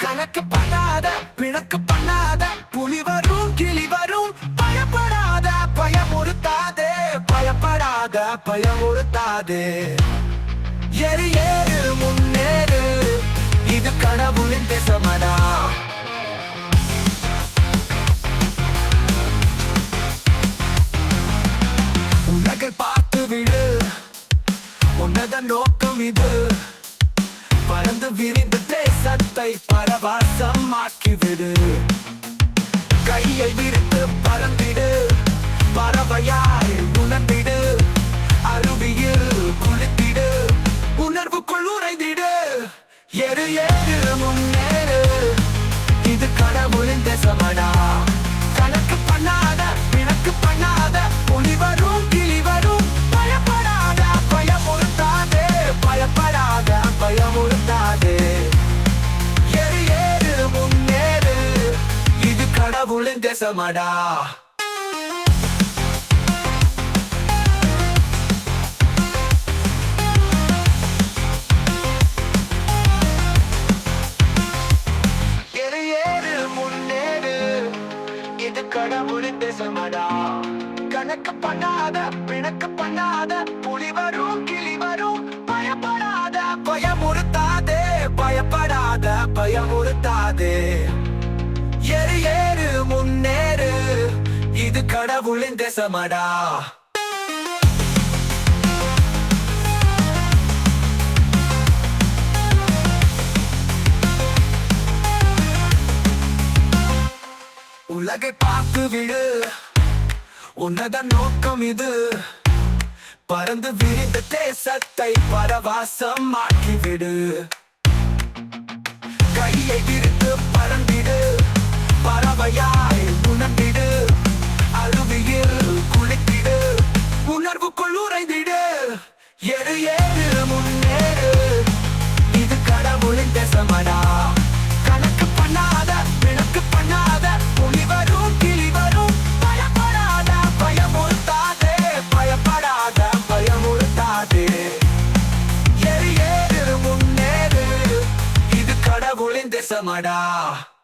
கணக்கு பண்ணாத பிணக்கு பண்ணாத புலி வரும் கிளி வரும் பயப்படாத பயமுறுத்தாதே பயப்படாத பயமுறுத்தாதே ஏறு ஏறு முன்னேறு. இது கடவுளின் திசமனா பறந்து விரிந்து தேசத்தை பரவசமாக்கி விடு கையை விரித்து பறந்திடு. பறவையாய் உணர்ந்திடு. அருவியில் குளித்திடு. உணர்வுக்குள் உறைந்திடு. எரு ஏறு முன்னேறு. இது கடவுளின் தேசமடா. தேசமடா முன்னேறு இது கடவுளின் தேசமடா கணக்கு பண்ணாத பிணக்கு பண்ணாத புலி வரும் கிளி வரும் பயப்படாத பயமுறுத்தாதே பயப்படாத பயமுறு கடவுளின் தேசமடா உலகை பார்த்து விடு. உன்னத நோக்கம் இது. பறந்து விரிந்த தேசத்தை பரவாசம் விடு ஏறு